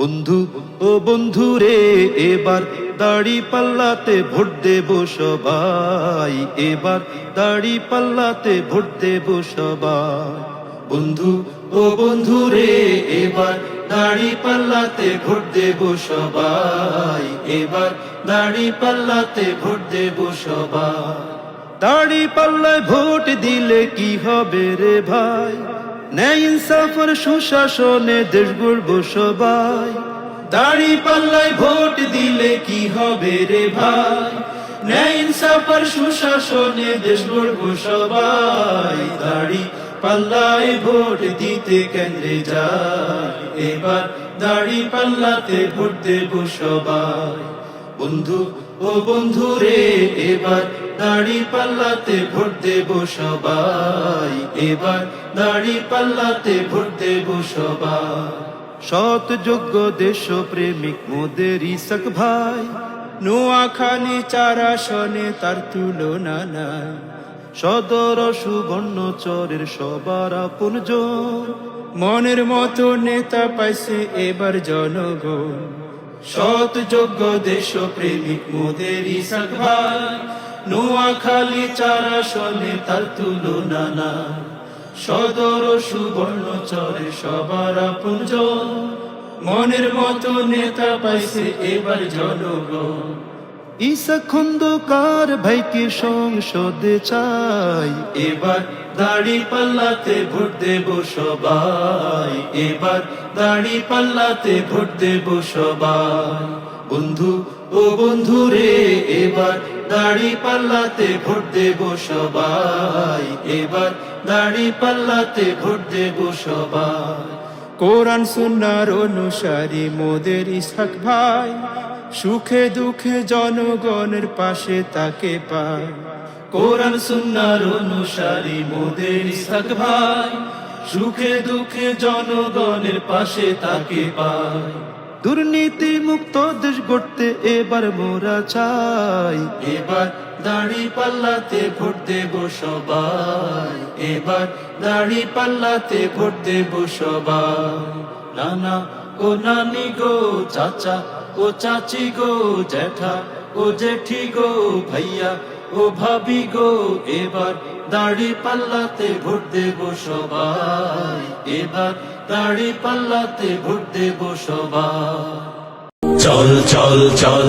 বন্ধু, ও বন্ধু রে, এবার দাড়ি পাল্লাতে ভোট দেব সবাই। এবার দাড়ি পাল্লাতে ভোট দেব সবাই। বন্ধু, ও বন্ধু রে, এবার দাড়ি পাল্লাতে ভোট দেব সবাই। এবার দাড়ি পাল্লাতে ভোট দেব সবাই। দাড়ি পাল্লায় ভোট দিলে কি হবে রে ভাই? ন্যায় ইনসাফের সুশাসনে দেশ গড়ব সবাই। দাড়ি পাল্লায় ভোট দিলে কি হবে রে ভাই? ন্যায় ইনসাফের সুশাসনে দেশ গড়ব সবাই। দাড়ি পাল্লায় ভোট দিতে কেন্দ্রে যায় এবার দাড়ি পাল্লাতে ভোট দেব সবাই। বন্ধু ও বন্ধু রে এবার দাড়ি পাল্লাতে ভোট দেব সবাই। এবার দাড়ি পাল্লাতে ভোট দেব সবাই। সৎ, যোগ্য দেশ প্রেমিক মোদের ইসক ভাই। নোয়াখালী চারা শনে তার তুলনা নাই। সদর সুবর্ণ চরের সবার আপন মনের মতো নেতা পাইছে এবার জনগণ। সৎ যোগ্য দেশ প্রেমিক মোদের ইসাক ভাই নোয়াখালী চারা সনে তার তুলনা না সদর সুবর্ণ চরে সবার আপন মনের মতো নেতা পাইছে এবার জনগণ। ঈসা খন্দকার ভাইকে সংসদে চাই। এবার দাড়ি পাল্লাতে ভোট দেব সবাই। এবার দাড়ি পাল্লাতে ভোট দেব সবাই। বন্ধু ও বন্ধু রে এবার দাড়ি পাল্লাতে ভোট দেব সবাই। এবার দাড়ি পাল্লাতে ভোট দেব সবাই। কোরআন সুন্নার অনুসারী মোদের ইসাক ভাই সুখে দুঃখে জনগণের পাশে তাকে পায় কোরআন সুন্নার অনুসারী মোদের ইসহাক ভাই। সুখে দুঃখে জনগণের পাশে তাকে পায় দুর্নীতি মুক্ত দেশ গড়তে এবার মোরা চাই। এবার দাড়ি পাল্লাতে ভোট দেব সবাই। এবার দাড়ি পাল্লাতে ভোট দেব সবাই। নানা ও নানি গো চাচা, ও চাচি গো জ্যাঠা, ও জেঠি গো ভাইয়া, ও ভাবি গো এবার দাড়ি পাল্লাতে ভোট দেব সবাই, এবার দাড়ি পাল্লাতে ভোট দেব সবাই। চল চল চল।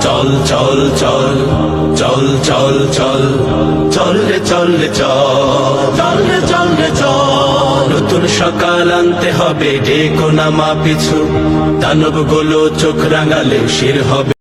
চল চল চল চল চল চল চল রে চল রে, চল। চল রে চল রে, চল। নতুন সকাল আনতে হবে, ডেকো নামা পিছু। দানবগুলো চোখ রাঙালে শির হবে।